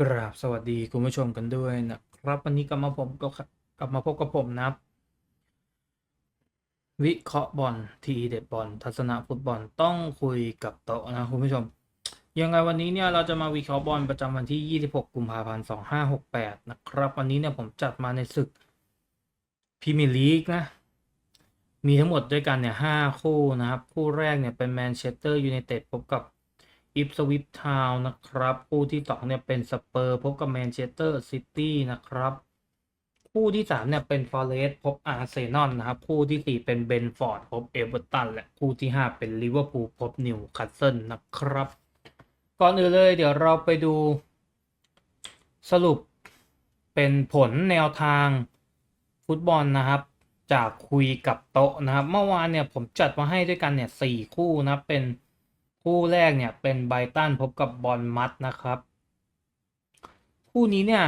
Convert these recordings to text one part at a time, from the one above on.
กราบสวัสดีคุณผู้ชมกันด้วยนะครับ วันนี้กลับมาผมก็กลับมาพบกับผมนับวิเคราะห์บอลทีเด็ดบอลทัศนะฟุตบอลต้องคุยกับโต๊ะนะคุณผู้ชม ยังไงวันนี้เนี่ยเราจะมาวิเคราะห์บอลประจำวันที่ 26 กุมภาพันธ์ 2568 นะครับ วันนี้เนี่ยผมจัดมาในศึกพรีเมียร์ลีกนะ มีทั้งหมดด้วยกันเนี่ยห้าคู่นะครับ คู่แรกเนี่ยเป็นแมนเชสเตอร์ยูไนเต็ดพบกับ อิฟสวิปทาวนะครับ คู่ที่สองเนี่ยเป็นสเปอร์พบกับแมนเชสเตอร์ซิตี้นะครับ คู่ที่สามเนี่ยเป็นฟอเรสต์พบอาร์เซนอลนะครับ คู่ที่สี่เป็นเบนฟอร์ดพบเอเวอร์ตันและคู่ที่ห้าเป็นลิเวอร์พูลพบนิวคาสเซิลนะครับ ก่อนอื่นเลยเดี๋ยวเราไปดูสรุปเป็นผลแนวทางฟุตบอลนะครับจากคุยกับโต๊ะนะครับ เมื่อวานเนี่ยผมจัดมาให้ด้วยกันเนี่ยสี่คู่นะเป็น คู่แรกเนี่ยเป็นไบตันพบกับบอลมัดนะครับ คู่นี้เนี่ย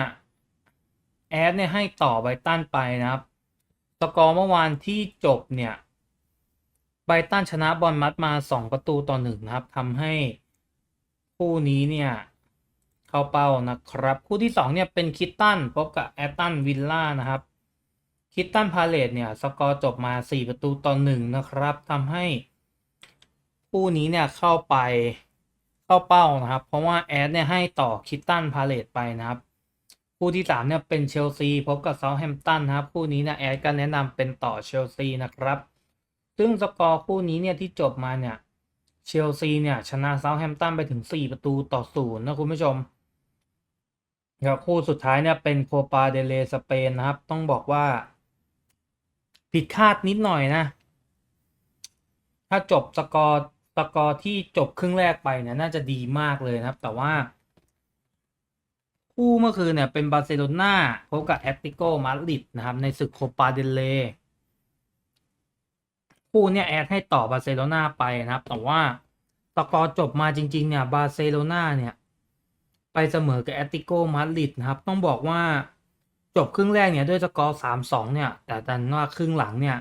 แอดเนี่ยให้ต่อไบตันไปนะครับสกอร์เมื่อวานที่จบเนี่ยไบตันชนะบอลมัดมา 2 ประตูต่อหนึ่งนะครับทำให้คู่นี้เนี่ยเข้าเป้านะครับ คู่ที่ 2 เนี่ยเป็นคิตตันพบกับแอตตันวิลล่านะครับคิตตันพาเลตเนี่ยสกอร์จบมา 4 ประตูต่อหนึ่งนะครับทำให้ คู่นี้เนี่ยเข้าไปเข้าเป้านะครับ เพราะว่าแอดเนี่ยให้ต่อคิตตันพาเลตไปนะครับ คู่ที่3เนี่ยเป็นเชลซีพบกับเซาท์แฮมป์ตันนะครับ คู่นี้เนี่ยแอดก็แนะนำเป็นต่อเชลซีนะครับ ซึ่งสกอร์คู่นี้เนี่ยที่จบมาเนี่ยเชลซีเนี่ยชนะเซาท์แฮมป์ตันไปถึง 4 ประตูต่อศูนย์นะคุณผู้ชมแล้วคู่สุดท้ายเนี่ยเป็นโคปาเดเลสเปนนะครับ ต้องบอกว่า ผิดคาดนิดหน่อยนะ ถ้าจบสกอร์ สกอร์ที่จบครึ่งแรกไปเนี่ยน่าจะดีมากเลยนะครับ แต่ว่า คู่เมื่อคืนเนี่ยเป็นบาร์เซโลนาพบกับแอตติโกมาดริดนะครับ ในศึกโคปาเดเลคู่เนี่ยแอดให้ต่อบาร์เซโลนาไปนะครับ แต่ว่าสกอร์จบมาจริง ๆ เนี่ยบาร์เซโลนาเนี่ย ไปเสมอกับแอตติโกมาดริดนะครับ ต้องบอกว่าจบครึ่งแรกเนี่ยด้วยสกอร์สามสองเนี่ย แต่ดันว่าครึ่งหลังเนี่ย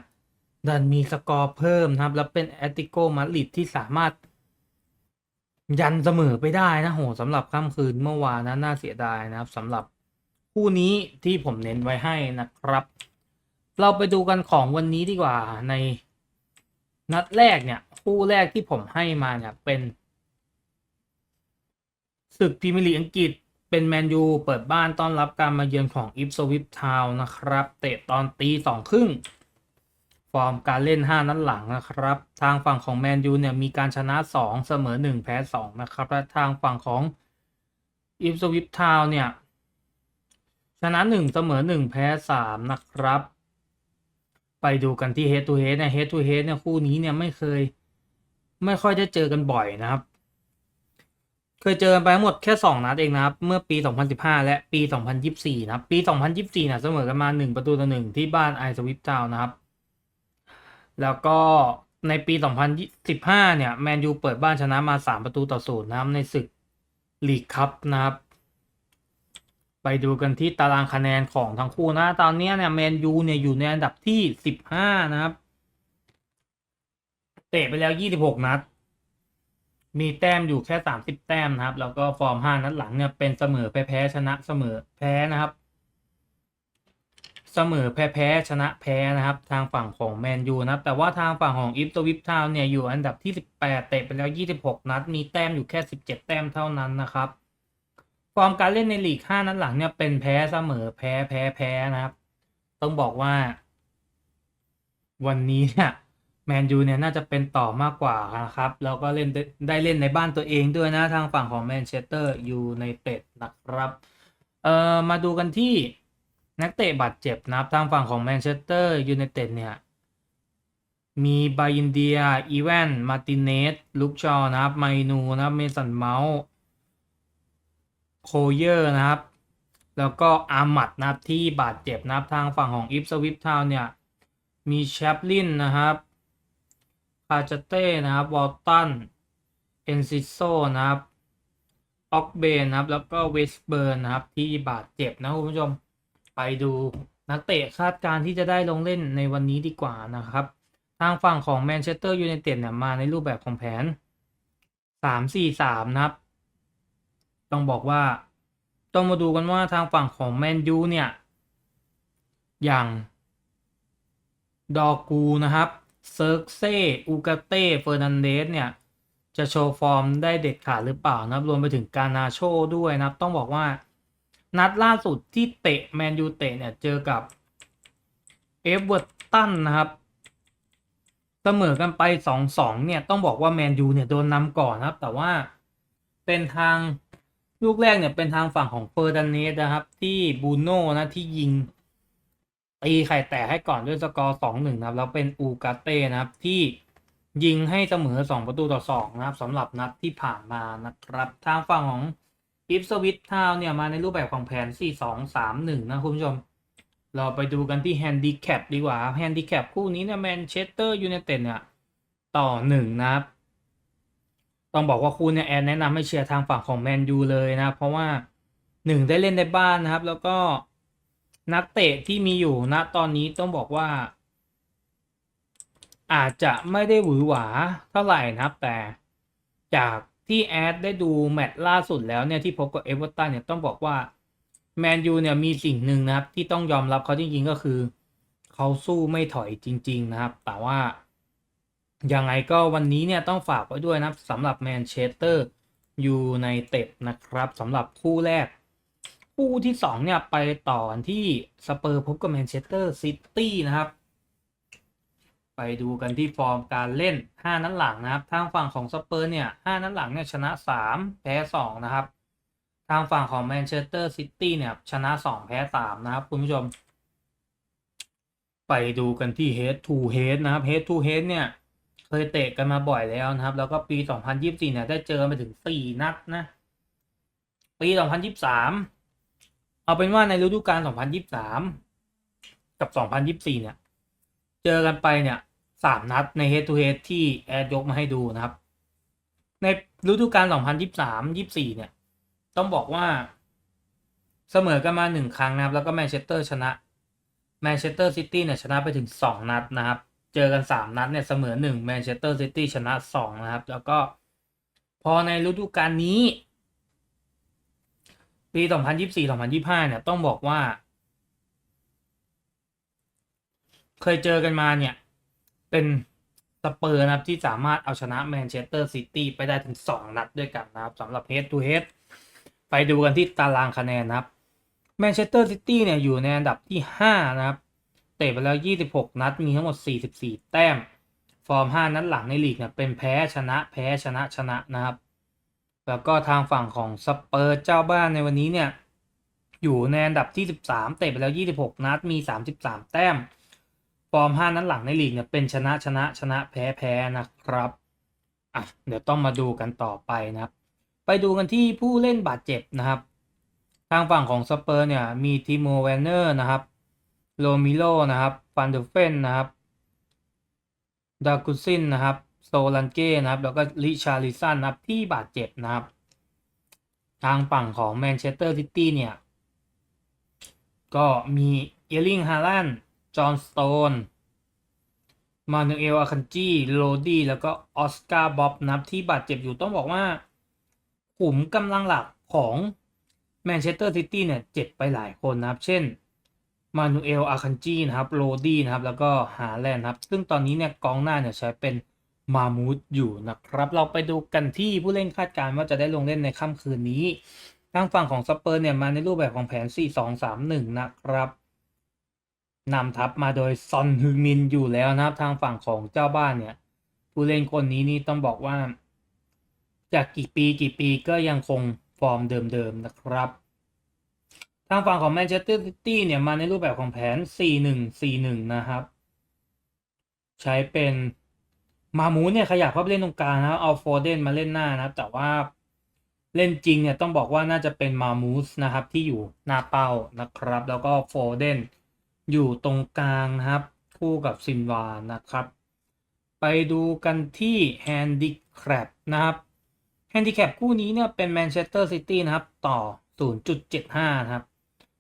ดันมีสกอร์เพิ่มนะครับ แล้วเป็นแอตติโกมาริดที่สามารถ ยันเสมอไปได้นะโหสำหรับค่ำคืนเมื่อวานนะน่าเสียดายนะครับสำหรับคู่นี้ที่ผมเน้นไว้ให้นะครับ เราไปดูกันของวันนี้ดีกว่าในนัดแรกเนี่ย คู่แรกที่ผมให้มาเนี่ยเป็นศึกพรีเมียร์ลีกอังกฤษเป็นแมนยูเปิดบ้านต้อนรับการมาเยือนของอิฟสวิปทาวนะครับ เตะตอนตีสองครึ่ง ฟอร์มการเล่น 5 นัดหลังนะครับ ทางฝั่งของแมนยูเนี่ยมีการชนะ 2 เสมอ 1 แพ้ 2 นะครับ และทางฝั่งของอิฟสวิปทาวเนี่ย ชนะ 1 เสมอ 1 แพ้ 3 นะครับ ไปดูกันที่ Head to Head เนี่ย Head to Head เนี่ยคู่นี้เนี่ยไม่เคย ไม่ค่อยได้เจอกันบ่อยนะครับ เคยเจอกันไปทั้งหมดแค่ 2 นัดเองนะครับ เมื่อปี 2015 และปี 2024 นะครับ ปี 2024เนี่ยเสมอกันมา 1 ประตูต่อ1ที่บ้านไอสวิปทาวนะครับ แล้วก็ในปี 2015 เนี่ย แมนยูเปิดบ้านชนะมา 3 ประตูต่อศูนย์นะครับ ในศึกลีกคัพนะครับ ไปดูกันที่ตารางคะแนนของทั้งคู่นะ ตอนนี้เนี่ยแมนยูเนี่ยอยู่ในอันดับที่ 15 นะครับ เตะไปแล้ว 26 นัด มีแต้มอยู่แค่ 30 แต้มนะครับ แล้วก็ฟอร์ม 5 นัดหลังเนี่ยเป็นเสมอแพ้แพ้ชนะเสมอแพ้นะครับ เสมอแพ้แพ้ชนะแพ้นะครับ ทางฝั่งของแมนยูนะครับ แต่ว่าทางฝั่งของอิฟตัววิปทาวเนี่ยอยู่อันดับที่ 18 เตะไปแล้ว 26 นัด มีแต้มอยู่แค่ 17 แต้มเท่านั้นนะครับ ฟอร์มการเล่นในลีก 5 นัดหลังเนี่ยเป็นแพ้เสมอแพ้แพ้แพ้นะครับ ต้องบอกว่า วันนี้เนี่ยแมนยูเนี่ยน่าจะเป็นต่อมากกว่านะครับ แล้วก็เล่นได้ได้เล่นในบ้านตัวเองด้วยนะทางฝั่งของแมนเชสเตอร์ยูไนเต็ดนะครับเอ่อมาดูกันที่ นักเตะบาดเจ็บนะครับทางฝั่งของแมนเชสเตอร์ยูไนเต็ดเนี่ยมีบายินเดีย อีแวน มาติเนส ลุกชอ นะครับ ไมนู นะครับ เมสันเมาส์ โคเยอร์ นะครับ แล้วก็อามัดนะครับ ที่บาดเจ็บนะครับ ทางฝั่งของอิฟสวิปทาวเนี่ย มีแชปลิน นะครับ คาจเต้ นะครับ วอลตัน เอนซิโซ นะครับ ออกเบน นะครับ แล้วก็เวสเบิร์น นะครับ ที่บาดเจ็บนะคุณผู้ชม ไปดูนักเตะคาดการที่จะได้ลงเล่นในวันนี้ดีกว่านะครับ ทางฝั่งของแมนเชสเตอร์ยูไนเต็ดเนี่ยมาในรูปแบบของแผน 3-4-3 นะครับ ต้องบอกว่า ต้องมาดูกันว่าทางฝั่งของแมนยูเนี่ย อย่าง ดอกูนะครับ เซิร์กเซอูกาเต้เฟอร์นันเดสเนี่ย จะโชว์ฟอร์มได้เด็ดขาดหรือเปล่านะครับ รวมไปถึงการนาโชด้วยนะครับ ต้องบอกว่า นัดล่าสุดที่เตะแมนยูเตะเนี่ยเจอกับเอเวอร์ตันนะครับ เสมอกันไป 2-2 เนี่ย ต้องบอกว่าแมนยูเนี่ยโดนนำก่อนนะครับ แต่ว่าเป็นทางลูกแรกเนี่ยเป็นทางฝั่งของเฟอร์ดันเนสนะครับ ที่บูโน่นะที่ยิงตีไข่แตกให้ก่อนด้วยสกอร์2-1นะครับ แล้วเป็นอูกาเต้นะครับ ที่ยิงให้เสมอ2ประตูต่อ2นะครับสำหรับนัดที่ผ่านมานะครับ ทางฝั่งของ อิฟสวิตทาวเนี่ยมาในรูปแบบของแผน 4-2-3-1 นะคุณผู้ชม เราไปดูกันที่แฮนดิแคปดีกว่าแฮนดิแคปคู่นี้เนี่ยแมนเชสเตอร์ยูไนเต็ดเนี่ยต่อหนึ่งนะครับ ต้องบอกว่าคุณเนี่ยแอนแนะนำให้เชียร์ทางฝั่งของแมนยูเลยนะ เพราะว่าหนึ่งได้เล่นในบ้านนะครับ แล้วก็นักเตะที่มีอยู่ณตอนนี้ต้องบอกว่า อาจจะไม่ได้หวือหวาเท่าไหร่นะครับแต่จาก ที่แอดได้ดูแมตช์ล่าสุดแล้วเนี่ยที่พบกับเอเวอร์ตันเนี่ยต้องบอกว่าแมนยูเนี่ยมีสิ่งหนึ่งนะครับ ที่ต้องยอมรับเขาจริงๆก็คือ เขาสู้ไม่ถอยจริง ๆ นะครับ แต่ว่ายังไงก็วันนี้เนี่ยต้องฝากไว้ด้วยนะครับสำหรับแมนเชสเตอร์ยูไนเต็ดนะครับสำหรับคู่แรก คู่ที่สองเนี่ย ไปต่อที่สเปอร์พบกับแมนเชสเตอร์ซิตี้นะครับ ไปดูกันที่ฟอร์มการเล่น 5 นัดหลังนะครับ ทางฝั่งของสเปอร์เนี่ย 5 นัดหลังเนี่ยชนะ 3 แพ้ 2 นะครับ ทางฝั่งของแมนเชสเตอร์ซิตี้เนี่ยชนะ 2 แพ้ 3 นะครับ คุณผู้ชม ไปดูกันที่ head to head นะครับ head to head เนี่ย เคยเตะกันมาบ่อยแล้วนะครับ แล้วก็ปี 2024 เนี่ยได้เจอมาถึง 4 นัดนะ ปี 2023 เอาเป็นว่าในฤดูกาล 2023 กับ 2024 เนี่ย เจอกันไปเนี่ย3นัดใน head to head ที่แอดยกมาให้ดูนะครับ ในฤดูกาล 2023-24 เนี่ย ต้องบอกว่า เสมอกันมา1ครั้งนะครับ แล้วก็แมนเชสเตอร์ชนะแมนเชสเตอร์ซิตี้เนี่ยชนะไปถึง 2 นัดนะครับ เจอกัน 3 นัดเนี่ยเสมอ1แมนเชสเตอร์ซิตี้ชนะ 2 นะครับ แล้วก็พอในฤดูกาลนี้ ปี 2024-2025 เนี่ยต้องบอกว่า เคยเจอกันมาเนี่ย เป็นสเปอร์นะครับที่สามารถเอาชนะแมนเชสเตอร์ซิตี้ไปได้ถึง 2 นัดด้วยกันนะครับสำหรับ head to head ไปดูกันที่ตารางคะแนนนะครับแมนเชสเตอร์ซิตี้เนี่ยอยู่ในอันดับที่ 5 นะครับ เตะไปแล้ว 26 นัดมีทั้งหมด 44 แต้ม ฟอร์ม 5 นัดหลังในลีกเนี่ยเป็นแพ้ชนะแพ้ชนะชนะนะครับ แล้วก็ทางฝั่งของสเปอร์เจ้าบ้านในวันนี้เนี่ยอยู่ในอันดับที่ 13 เตะไปแล้ว 26 นัดมี 33 แต้ม ฟอร์ม 5 นัดหลังในลีกเนี่ยเป็นชนะชนะชนะแพ้แพ้นะครับอะเดี๋ยวต้องมาดูกันต่อไปนะครับ ไปดูกันที่ผู้เล่นบาดเจ็บนะครับ ทางฝั่งของสเปอร์เนี่ยมีทิโมแวนเนอร์นะครับโรมิโลนะครับฟันเดอร์เฟนนะครับดากุซินนะครับโซลันเก้นะครับ แล้วก็ลิชาริสันนะครับที่บาดเจ็บนะครับ ทางฝั่งของแมนเชสเตอร์ซิตี้เนี่ย ก็มีเอลิงฮาลัน จอห์นสโตน มานูเอลอาคันจีโรดี้ แล้วก็ออสการ์บ๊อบนะครับที่บาดเจ็บอยู่ต้องบอกว่าขุมกำลังหลักของแมนเชสเตอร์ซิตี้เนี่ยเจ็บไปหลายคนนะครับ เช่น มานูเอลอาคันจีนะครับโรดี้นะครับ แล้วก็ฮาแลนด์ครับ ซึ่งตอนนี้เนี่ยกองหน้าเนี่ยใช้เป็นมามูดอยู่นะครับ เราไปดูกันที่ผู้เล่นคาดการณ์ว่าจะได้ลงเล่นในค่ำคืนนี้ทางฝั่งของสเปอร์เนี่ยมาในรูปแบบของแผน 4-2-3-1 นะครับ นำทัพมาโดยซอนฮึงมินอยู่แล้วนะครับทางฝั่งของเจ้าบ้านเนี่ย ผู้เล่นคนนี้นี่ต้องบอกว่า จากกี่ปีกี่ปีก็ยังคงฟอร์มเดิมๆนะครับ ทางฝั่งของแมนเชสเตอร์ซิตี้เนี่ยมาในรูปแบบของแผน 4-1-4-1 นะครับ ใช้เป็นมามูเนี่ยขยับเข้าไปเล่นตรงกลางนะเอาโฟเดนมาเล่นหน้านะครับ แต่ว่าเล่นจริงเนี่ยต้องบอกว่าน่าจะเป็นมามูสนะครับที่อยู่หน้าเป้านะครับ แล้วก็โฟเดน อยู่ตรงกลางนะครับ คู่กับซินวานะครับ ไปดูกันที่แฮนดิแคปนะครับแฮนดิแคปคู่นี้เนี่ยเป็นแมนเชสเตอร์ซิตี้นะครับ ต่อ 0.75 นะครับ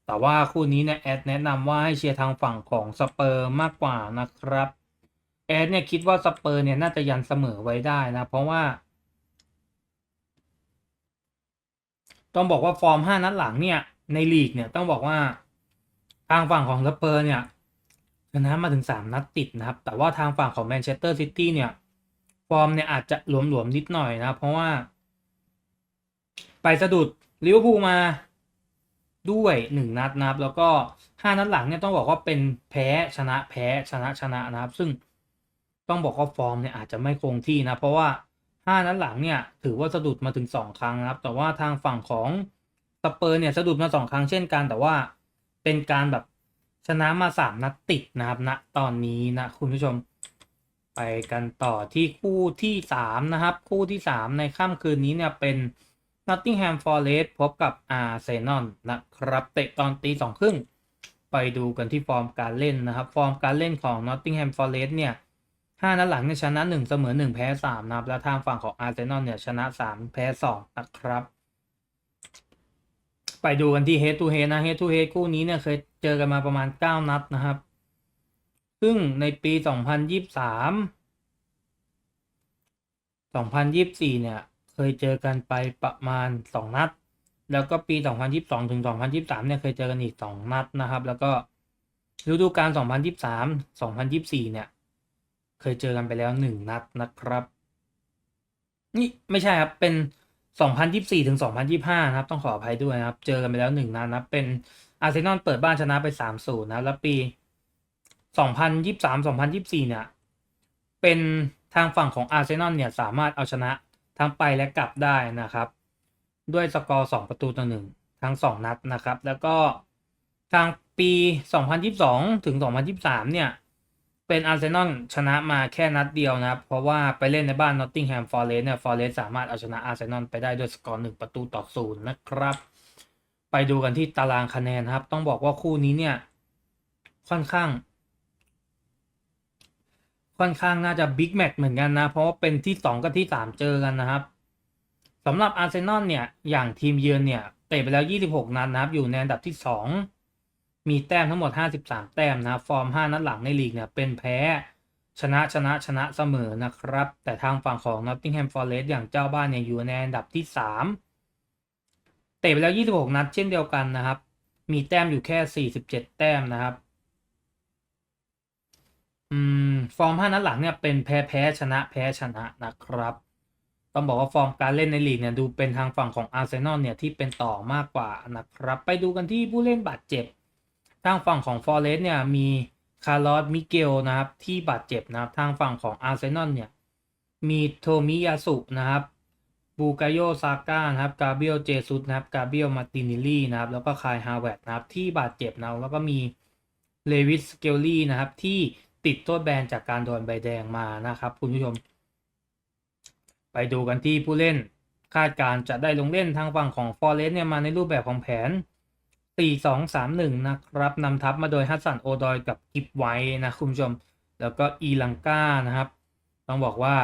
แต่ว่าคู่นี้เนี่ยแอดแนะนำว่าให้เชียร์ทางฝั่งของสเปอร์มากกว่านะครับ แอดเนี่ยคิดว่าสเปอร์เนี่ยน่าจะยันเสมอไว้ได้นะ เพราะว่า ต้องบอกว่าฟอร์มห้านัดหลังเนี่ยในลีกเนี่ยต้องบอกว่า ทางฝั่งของสเปอร์เนี่ยชนะมาถึงสามนัดติดนะครับ แต่ว่าทางฝั่งของแมนเชสเตอร์ซิตี้เนี่ย ฟอร์มเนี่ยอาจจะหลวมๆนิดหน่อยนะ เพราะว่า ไปสะดุดลิเวอร์พูลมาด้วยหนึ่งนัดนะครับ แล้วก็ห้านัดหลังเนี่ยต้องบอกว่าเป็นแพ้ชนะแพ้ชนะชนะนะครับ ซึ่งต้องบอกว่าฟอร์มเนี่ยอาจจะไม่คงที่นะ เพราะว่าห้านัดหลังเนี่ยถือว่าสะดุดมาถึงสองครั้งนะครับ แต่ว่าทางฝั่งของสเปอร์เนี่ยสะดุดมาสองครั้งเช่นกัน แต่ว่า เป็นการแบบชนะมาสามนัดติดนะครับณตอนนี้นะคุณผู้ชมไปกันต่อที่คู่ที่สามนะครับ คู่ที่สามในค่ำคืนนี้เนี่ยเป็น Nottingham Forest พบกับอาร์เซนอลนะครับเตะตอนตีสองครึ่งไปดูกันที่ฟอร์มการเล่นนะครับ ฟอร์มการเล่นของ Nottingham Forest เนี่ยห้านัดหลังเนี่ยชนะหนึ่งเสมอหนึ่งแพ้สามนะครับ แล้วทางฝั่งของอาร์เซนอลเนี่ยชนะสามแพ้สองนะครับ ไปดูกันที่ Head to Head นะ Head to Head คู่นี้เนี่ยเคยเจอกันมาประมาณเก้านัดนะครับ ซึ่งในปีสองพันยี่สามสองพันยี่สี่เนี่ย เคยเจอกันไปประมาณสองนัด แล้วก็ปีสองพันยี่สองถึงสองพันยี่สามเนี่ย เคยเจอกันอีกสองนัดนะครับ แล้วก็ฤดูกาลสองพันยี่สามสองพันยี่สี่เนี่ย เคยเจอกันไปแล้วหนึ่งนัดนะครับ นี่ไม่ใช่ครับ เป็น สองพันยี่สี่ถึงสองพันะครับ ต้องขออภัยด้วยนะครับ เจอกันไปแล้วหนึ่งนัดนะเป็นอาร์เซนอลเปิดบ้านชนะไปสามศูนะแล้วปีสองพันยี่สามสองพันยี่สี่เนี่ย เป็นทางฝั่งของอาร์เซนอลเนี่ย สามารถเอาชนะทั้งไปและกลับได้นะครับ ด้วยสกอร์สองประตูต่อหนึ่งทั้งสองนัดนะครับ แล้วก็ทางปี 2022 ถึง 2023 เนี่ย เป็นอาร์เซนอลชนะมาแค่นัดเดียวนะครับ เพราะว่าไปเล่นในบ้านนอตติงแฮมฟอร์เรสต์เนี่ยฟอร์เรสต์สามารถเอาชนะอาร์เซนอลไปได้ด้วยสกอร์หนึ่งประตูต่อศูนย์นะครับ ไปดูกันที่ตารางคะแนนครับ ต้องบอกว่าคู่นี้เนี่ย ค่อนข้าง ค่อนข้างน่าจะบิ๊กแมตช์เหมือนกันนะ เพราะว่าเป็นที่2กับที่3เจอกันนะครับสำหรับอาร์เซนอลเนี่ยอย่างทีมเยือนเนี่ยเตะไปแล้ว 26 นัดนะครับ อยู่ในอันดับที่2 มีแต้มทั้งหมด 53 แต้มนะฟอร์ม 5 นัดหลังในลีกเนี่ยเป็นแพ้ชนะชนะชนะเสมอนะครับ แต่ทางฝั่งของ Nottingham Forest อย่างเจ้าบ้านเนี่ยอยู่ในอันดับที่ 3 เตะไปแล้ว 26 นัดเช่นเดียวกันนะครับ มีแต้มอยู่แค่ 47 แต้มนะครับอืมฟอร์มห้านัดหลังเนี่ยเป็นแพ้แพ้ชนะแพ้ชนะนะครับต้องบอกว่าฟอร์มการเล่นในลีกเนี่ยดูเป็นทางฝั่งของอาร์เซนอลเนี่ยที่เป็นต่อมากกว่านะครับ ไปดูกันที่ผู้เล่นบาดเจ็บ ทางฝั่งของฟอร์เรสต์เนี่ยมีคาร์ลอสมิเกลนะครับที่บาดเจ็บนะครับ ทางฝั่งของอาร์เซนอลเนี่ยมีโทมิยาสุนะครับบูกาโยซาก้านะครับกาเบียลเจซุสนะครับกาเบียลมาตินิลลี่นะครับแล้วก็คายฮาวเวิร์ดนะครับที่บาดเจ็บนะแล้วก็มีเลวิสเกลลี่นะครับที่ติดโทษแบนจากการโดนใบแดงมานะครับคุณผู้ชม ไปดูกันที่ผู้เล่นคาดการณ์จะได้ลงเล่นทางฝั่งของฟอร์เรสต์เนี่ยมาในรูปแบบของแผน 4-2-3-1นะครับนำทัพมาโดยฮัสสันโอดอยกับกิฟไว้นะคุณผู้ชม แล้วก็อีลังกานะครับ ต้องบอกว่า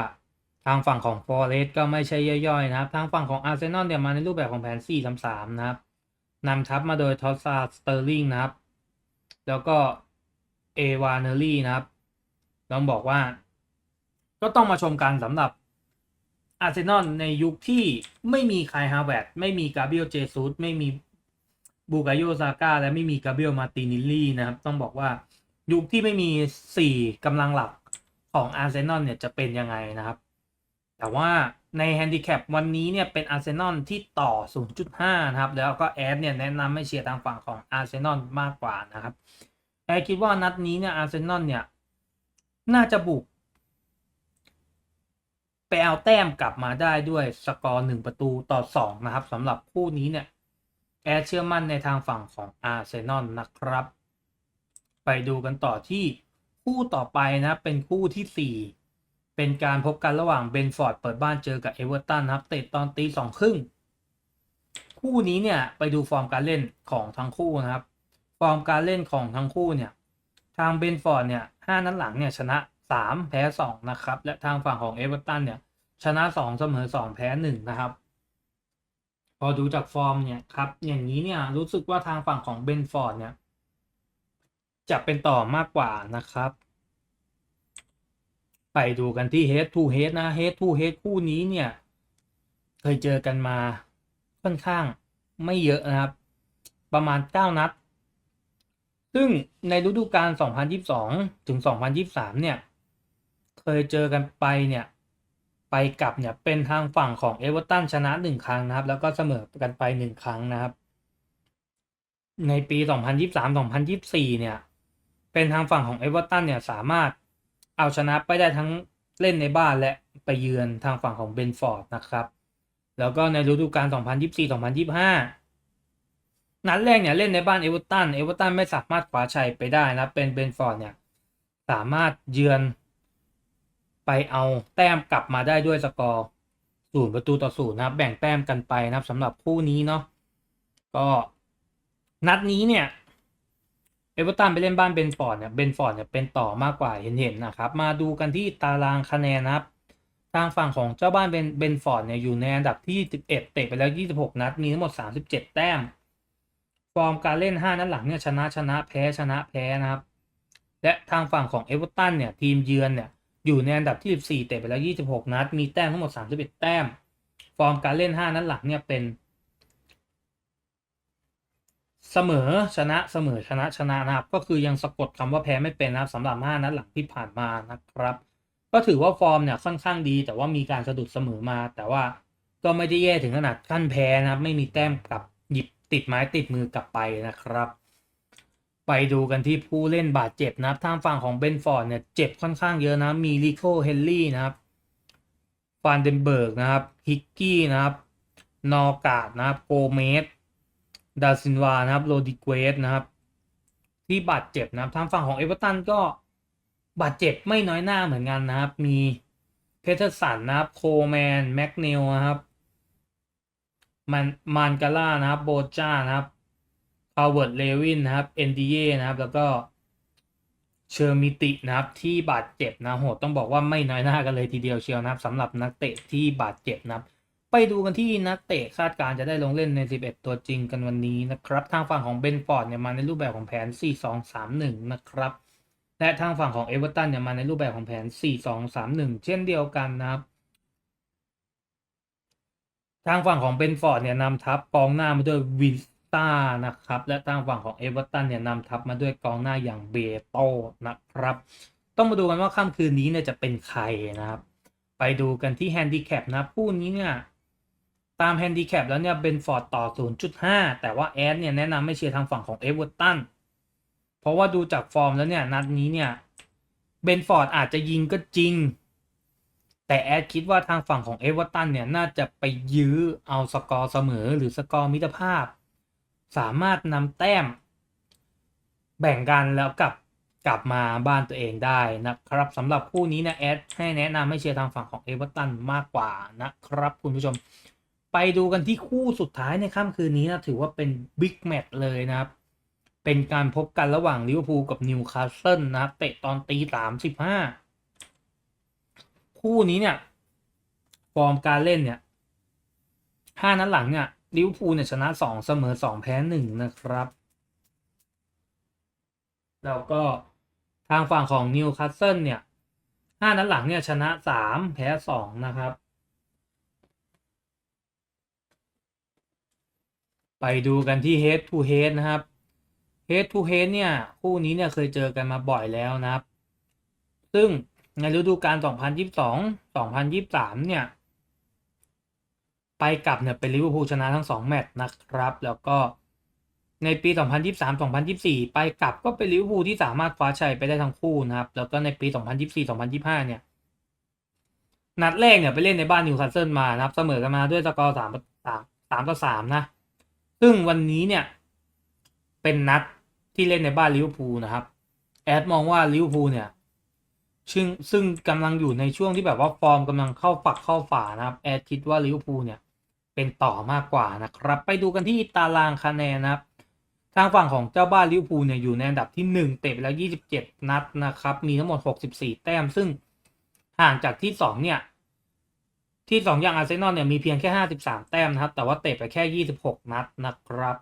ทางฝั่งของฟอร์เรสต์ก็ไม่ใช่ย่อยๆนะครับ ทางฝั่งของอาร์เซนอลเนี่ยมาในรูปแบบของแผน 4-3-3 นะครับนำทัพมาโดยทอสซาสเตอร์ลิงนะครับ แล้วก็เอวานเนอรี่นะครับต้องบอกว่า ก็ต้องมาชมกันสำหรับอาร์เซนอลในยุคที่ไม่มีคายฮาเวิร์ดไม่มีกาเบรียลเจซุสไม่มี บูกาโยซาก้าและไม่มีกาเบรียลมาตินิลลี่นะครับ ต้องบอกว่ายุคที่ไม่มีสี่กำลังหลักของอาร์เซนอลเนี่ยจะเป็นยังไงนะครับ แต่ว่าในแฮนดิแคปวันนี้เนี่ยเป็นอาร์เซนอลที่ต่อ 0.5 นะครับ แล้วก็แอดเนี่ยแนะนำให้เชียร์ทางฝั่งของอาร์เซนอลมากกว่านะครับแอดคิดว่านัดนี้เนี่ยอาร์เซนอลเนี่ยน่าจะบุกไปเอาแต้มกลับมาได้ด้วยสกอร์หนึ่งประตูต่อสองนะครับสำหรับคู่นี้เนี่ย แอดเชื่อมั่นในทางฝั่งของอาร์เซนอลนะครับ ไปดูกันต่อที่คู่ต่อไปนะเป็นคู่ที่สี่เป็นการพบกันระหว่างเบนฟอร์ดเปิดบ้านเจอกับเอเวอร์ตันะครับเตะตอนตีสองครึ่งคู่นี้เนี่ยไปดูฟอร์มการเล่นของทั้งคู่นะครับ ฟอร์มการเล่นของทั้งคู่เนี่ยทางเบนฟอร์ดเนี่ยห้านัดหลังเนี่ยชนะสามแพ้สองนะครับ และทางฝั่งของเอเวอร์ตันเนี่ยชนะสองเสมอสองแพ้หนึ่งนะครับ พอดูจากฟอร์มเนี่ยครับ อย่างนี้เนี่ยรู้สึกว่าทางฝั่งของเบนฟอร์ดเนี่ย จะเป็นต่อมากกว่านะครับ ไปดูกันที่ head to head นะ head to head คู่นี้เนี่ย เคยเจอกันมาค่อนข้างไม่เยอะนะครับ ประมาณ 9 นัด ซึ่งในฤดูกาล2022 ถึง 2023 เนี่ย เคยเจอกันไปเนี่ย ไปกลับเนี่ยเป็นทางฝั่งของเอเวอร์ตันชนะ 1 ครั้งนะครับ แล้วก็เสมอกันไป 1 ครั้งนะครับ ในปี 2023-2024 เนี่ย เป็นทางฝั่งของเอเวอร์ตันเนี่ยสามารถเอาชนะไปได้ทั้งเล่นในบ้านและไปเยือนทางฝั่งของเบนฟอร์ดนะครับ แล้วก็ในฤดูกาล 2024-2025 นัดแรกเนี่ยเล่นในบ้านเอเวอร์ตัน เอเวอร์ตันไม่สามารถคว้าชัยไปได้นะ เป็นเบนฟอร์ดเนี่ยสามารถเยือน ไปเอาแต้มกลับมาได้ด้วยสกอร์ศูนย์ประตูต่อศูนย์นะครับ แบ่งแต้มกันไปนะครับสำหรับคู่นี้เนาะก็นัดนี้เนี่ยเอเวอร์ตันไปเล่นบ้านเบนฟอร์ดเนี่ยเบนฟอร์ดเนี่ยเป็นต่อมากกว่าเห็นๆนะครับ มาดูกันที่ตารางคะแนนนะครับ ทางฝั่งของเจ้าบ้านเบนเบนฟอร์ดเนี่ยอยู่ในอันดับที่ 11 เตะไปแล้ว 26 นัด มีทั้งหมด 37 แต้ม ฟอร์มการเล่น 5 นัดหลังเนี่ยชนะชนะแพ้ชนะแพ้นะครับ และทางฝั่งของเอเวอร์ตันเนี่ยทีมเยือนเนี่ย อยู่ในอันดับที่ 14 เตะไปแล้ว 26 นัด มีแต้มทั้งหมด 31 แต้ม ฟอร์มการเล่น 5 นัดหลังเนี่ยเป็น เสมอชนะเสมอชนะชนะนะครับ ก็คือยังสะกดคำว่าแพ้ไม่เป็นนะครับสำหรับ 5 นัดหลังที่ผ่านมานะครับ ก็ถือว่าฟอร์มเนี่ยค่อนข้างดี แต่ว่ามีการสะดุดเสมอมา แต่ว่าก็ไม่ได้แย่ถึงขนาดขั้นแพ้นะครับ ไม่มีแต้มกลับหยิบติดไม้ติดมือกลับไปนะครับ ไปดูกันที่ผู้เล่นบาดเจ็บนะครับทางฝั่งของเบนฟอร์ดเนี่ยเจ็บค่อนข้างเยอะนะมีลิโคเฮนรี่นะครับฟานเดนเบิร์กนะครับฮิกกี้นะครับนอร์กาดนะครับโกเมสดาซินวานะครับโรดิเกสนะครับที่บาดเจ็บนะครับทางฝั่งของเอเวอร์ตันก็บาดเจ็บไม่น้อยหน้าเหมือนกันนะครับ มีเพเทอร์สันนะครับโคแมนแม็กเนลนะครับมันมานกาล่านะครับโบจ้านะครับ คาวเวิร์ดเลวินนะครับเอนดีเยนะครับแล้วก็เชอร์มิตินะครับที่บาดเจ็บนะโหต้องบอกว่าไม่น้อยหน้ากันเลยทีเดียวเชียวนะครับสำหรับนักเตะที่บาดเจ็บนะครับ ไปดูกันที่นักเตะคาดการจะได้ลงเล่นใน 11 ตัวจริงกันวันนี้นะครับ ทางฝั่งของเบนฟอร์ดเนี่ยมาในรูปแบบของแผน 4-2-3-1 นะครับ และทางฝั่งของเอเวอร์ตันเนี่ยมาในรูปแบบของแผน 4-2-3-1 เช่นเดียวกันนะครับ ทางฝั่งของเบนฟอร์ดเนี่ยนำทัพกองหน้ามาด้วยวิน ตานะครับ และทางฝั่งของเอเวอร์ตันเนี่ยนำทัพมาด้วยกองหน้าอย่างเบโตนะครับ ต้องมาดูกันว่าค่ำคืนนี้เนี่ยจะเป็นใครนะครับ ไปดูกันที่แฮนดิแคปนะคู่นี้เนี่ยตามแฮนดิแคปแล้วเนี่ยเบนฟอร์ดต่อ 0.5 แต่ว่าแอดเนี่ยแนะนำไม่เชียร์ทางฝั่งของเอเวอร์ตันเพราะว่าดูจากฟอร์มแล้วเนี่ยนัดนี้เนี่ยเบนฟอร์ดอาจจะยิงก็จริง แต่แอดคิดว่าทางฝั่งของเอเวอร์ตันเนี่ยน่าจะไปยื้อเอาสกอร์เสมอหรือสกอร์มิตรภาพ สามารถนำแต้ม แบ่งกันแล้วกลับกลับมาบ้านตัวเองได้นะครับสำหรับคู่นี้นี่ยแอดให้แนะนำให้เชียร์ทางฝั่งของเอเวอร์ตันมากกว่านะครับคุณผู้ชม ไปดูกันที่คู่สุดท้ายในค่ำคืนนี้นะถือว่าเป็นบิ๊กแมตช์เลยนะครับ เป็นการพบกันระหว่างลิเวอร์พูลกับนิวคาสเซิลนะเตะตอนตีสามสิบห้าคู่นี้เนี่ย ฟอร์มการเล่นเนี่ยห้านัดหลังเนี่ย ลิเวอร์พูลเนี่ยชนะสองเสมอสองแพ้หนึ่งนะครับ แล้วก็ทางฝั่งของนิวคาสเซิลเนี่ยห้านัดหลังเนี่ยชนะสามแพ้สองนะครับ ไปดูกันที่ head to head นะครับ head to head เนี่ย คู่นี้เนี่ยเคยเจอกันมาบ่อยแล้วนะครับ ซึ่งในฤดูกาล 2022-2023 เนี่ย ไปกลับเนี่ยเป็นลิเวอร์พูลชนะทั้ง 2 แมตช์นะครับ แล้วก็ในปี 2023-2024 ไปกลับก็เป็นลิเวอร์พูลที่สามารถคว้าชัยไปได้ทั้งคู่นะครับ แล้วก็ในปี 2024-2025 เนี่ย นัดแรกเนี่ยไปเล่นในบ้านนิวคาสเซิลมานะครับ เสมอกันมาด้วยสกอร์3 3 3ต่อ3นะ ซึ่งวันนี้เนี่ย เป็นนัดที่เล่นในบ้านลิเวอร์พูลนะครับ แอดมองว่าลิเวอร์พูลเนี่ย ซึ่งซึ่งกำลังอยู่ในช่วงที่แบบว่าฟอร์มกำลังเข้าฝักเข้าฝานะครับ แอดคิดว่าลิเวอร์พูลเนี่ย เป็นต่อมากกว่านะครับ ไปดูกันที่ตารางคะแนนนะครับ ทางฝั่งของเจ้าบ้านลิเวอร์พูลเนี่ยอยู่ในอันดับที่ 1 เตะไปแล้ว 27 นัดนะครับ มีทั้งหมด 64 แต้ม ซึ่งห่างจากที่ 2 เนี่ย ที่สองย่างอาร์เซนอลเนี่ยมีเพียงแค่ห้าสิบสามแต้มนะครับ แต่ว่าเตะไปแค่ยี่สิบหกนัดนะครับ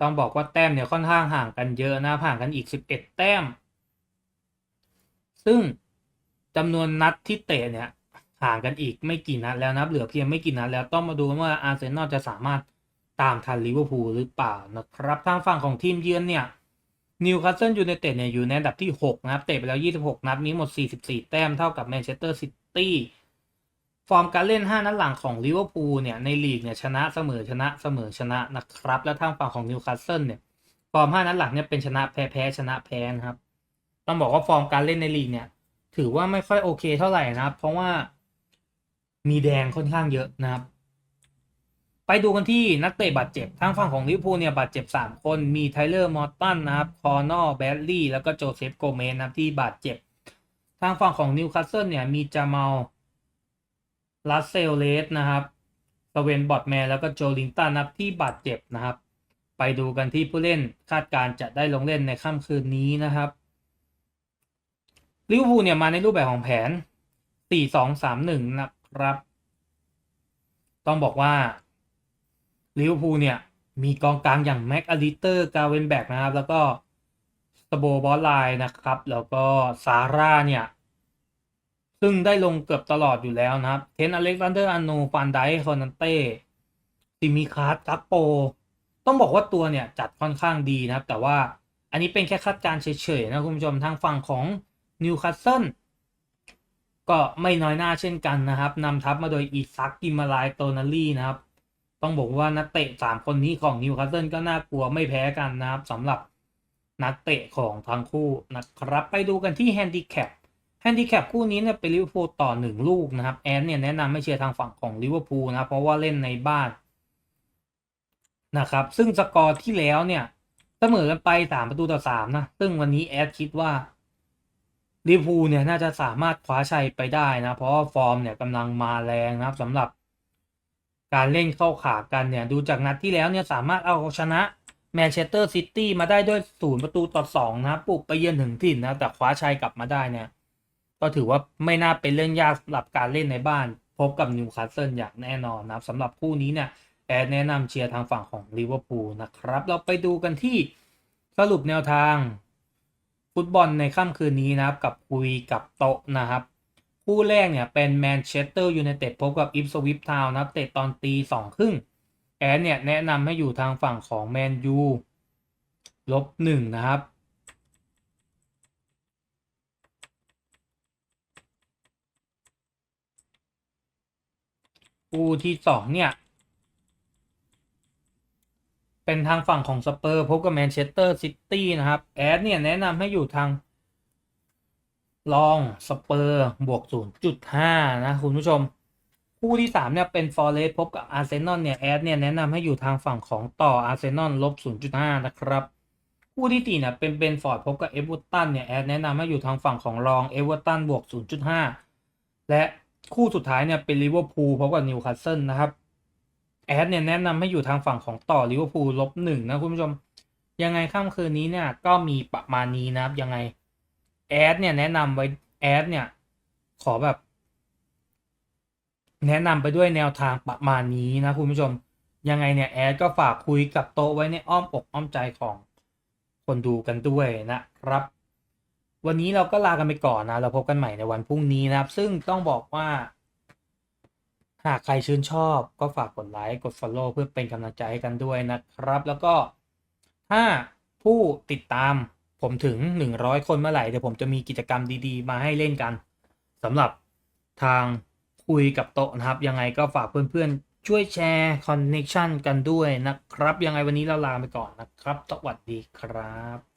ต้องบอกว่าแต้มเนี่ยค่อนข้างห่างกันเยอะนะห่างกันอีกสิบเอ็ดแต้ม ซึ่งจำนวนนัดที่เตะเนี่ย ห่างกันอีกไม่กี่นัดแล้วนะเหลือเพียงไม่กี่นัดแล้วต้องมาดูว่าอาร์เซนอลจะสามารถตามทันลิเวอร์พูลหรือเปล่านะครับทางฝั่งของทีมเยือนเนี่ยนิวคาสเซิลยูไนเต็ดเนี่ยอยู่ในอันดับที่ 6 นะครับ เตะไปแล้ว 26 นัดมีหมด 44 แต้มเท่ากับแมนเชสเตอร์ซิตี้ฟอร์มการเล่น 5 นัดหลังของลิเวอร์พูลเนี่ยในลีกเนี่ยชนะเสมอชนะเสมอชนะนะครับ แล้วทางฝั่งของนิวคาสเซิลเนี่ยฟอร์ม 5 นัดหลังเนี่ยเป็นชนะแพ้แพ้ชนะแพ้นะครับ ต้องบอกว่าฟอร์มการเล่นในลีกเนี่ยถือว่าไม่ค่อยโอเคเท่าไหร่นะครับ เพราะว่า มีแดงค่อนข้างเยอะนะครับ ไปดูกันที่นักเตะบาดเจ็บทางฝั่งของลิเวอร์พูลเนี่ยบาดเจ็บ 3 คนมีไทเลอร์มอร์ตันนะครับคอนอร์แบดลี่แล้วก็โจเซฟโกเมนนะครับที่บาดเจ็บ ทางฝั่งของนิวคาสเซิลเนี่ยมีจามาลลัสเซลเลสนะครับสเวนบอดแมนแล้วก็โจลิงตันนะครับที่บาดเจ็บนะครับ ไปดูกันที่ผู้เล่นคาดการจะได้ลงเล่นในค่ำคืนนี้นะครับลิเวอร์พูลเนี่ยมาในรูปแบบของแผน 4-2-3-1นะครับ ต้องบอกว่าลิเวอร์พูลเนี่ยมีกองกลางอย่างแม็กอลิเตอร์กาเวนแบกนะครับ แล้วก็สโบบอสไลน์นะครับ แล้วก็ซาร่าเนี่ย ซึ่งได้ลงเกือบตลอดอยู่แล้วนะครับ เทนอเล็กซานเดอร์อันโนฟานไดคอนันเต้ซิมิคาร์ดกัปโป ต้องบอกว่าตัวเนี่ยจัดค่อนข้างดีนะครับ แต่ว่าอันนี้เป็นแค่คาดการณ์เฉยๆนะคุณผู้ชมทางฝั่งของนิวคาสเซิล ก็ไม่น้อยหน้าเช่นกันนะครับนำทัพมาโดยอีซักกิมาลายโตนาลีนะครับ ต้องบอกว่านักเตะสามคนนี้ของนิวคาสเซิลก็น่ากลัวไม่แพ้กันนะครับสำหรับนักเตะของทั้งคู่นะครับ ไปดูกันที่แฮนดิแคปแฮนดิแคปคู่นี้เนี่ยเป็นลิเวอร์พูลต่อหนึ่งลูกนะครับแอนเนี่ยแนะนำไม่เชียร์ทางฝั่งของลิเวอร์พูลนะครับเพราะว่าเล่นในบ้านนะครับซึ่งสกอร์ที่แล้วเนี่ยเสมอกันไปสามประตูต่อสามนะซึ่งวันนี้แอดคิดว่า ลิเวอร์พูลเนี่ยน่าจะสามารถคว้าชัยไปได้นะ เพราะว่าฟอร์มเนี่ยกำลังมาแรงนะครับสำหรับการเล่นเข้าขากันเนี่ยดูจากนัดที่แล้วเนี่ยสามารถเอาชนะแมนเชสเตอร์ซิตี้มาได้ด้วยศูนย์ประตูต่อสองนะปลุกไปเยือนถึงถิ่นนะแต่คว้าชัยกลับมาได้เนี่ยก็ถือว่าไม่น่าเป็นเรื่องยากสำหรับการเล่นในบ้าน พบกับนิวคาสเซิลอย่างแน่นอนนะครับสำหรับคู่นี้เนี่ยแอดแนะนำเชียร์ทางฝั่งของลิเวอร์พูลนะครับ เราไปดูกันที่สรุปแนวทาง ฟุตบอลในค่ำคืนนี้นะครับกับคุยกับโตะนะครับคู่แรกเนี่ยเป็นแมนเชสเตอร์ยูไนเต็ดพบกับอิฟสวิปทาวน์นะครับเตะตอนตีสองครึ่งแอดเนี่ยแนะนำให้อยู่ทางฝั่งของแมนยูลบหนึ่งนะครับคู่ที่สองเนี่ย เป็นทางฝั่งของสเปอร์พบกับแมนเชสเตอร์ซิตี้นะครับ แอดเนี่ยแนะนำให้อยู่ทางลองสเปอร์บวก 0.5 นะ คุณผู้ชม คู่ที่ 3 เนี่ย เป็นฟอร์เรสพบกับอาร์เซนอลเนี่ยแอดเนี่ยแนะนำให้อยู่ทางฝั่งของต่ออาร์เซนอลลบ 0.5 นะครับ คู่ที่สี่เนี่ย เป็นเบนฟอร์ดพบกับเอเวอร์ตันเนี่ยแอดแนะนำให้อยู่ทางฝั่งของรองเอเวอร์ตันบวก 0.5 และคู่สุดท้ายเนี่ยเป็นลิเวอร์พูลพบกับนิวคาสเซิลนะครับ แอดเนี่ยแนะนำให้อยู่ทางฝั่งของต่อลิเวอร์พูลลบหนึ่งนะคุณผู้ชม ยังไงค่ำคืนนี้เนี่ยก็มีประมาณนี้นะครับ ยังไงแอดเนี่ยแนะนำไว้แอดเนี่ย ขอแบบ แนะนำไปด้วยแนวทางประมาณนี้นะคุณผู้ชม ยังไงเนี่ยแอดก็ฝากคุยกับโตะไว้ในอ้อมอกอ้อมใจของคนดูกันด้วยนะครับ วันนี้เราก็ลากันไปก่อนนะ เราพบกันใหม่ในวันพรุ่งนี้นะครับ ซึ่งต้องบอกว่า หากใครชื่นชอบก็ฝากกดไลค์กด Follow เพื่อเป็นกำลังใจให้กันด้วยนะครับ แล้วก็ถ้าผู้ติดตามผมถึง 100 คนเมื่อไหร่เดี๋ยวผมจะมีกิจกรรมดีๆ มาให้เล่นกันสำหรับทางคุยกับโต๊ะนะครับ ยังไงก็ฝากเพื่อนๆ ช่วยแชร์คอนเน c t ชันกันด้วยนะครับ ยังไงวันนี้เราลาไปก่อนนะครับ สวัสดีครับ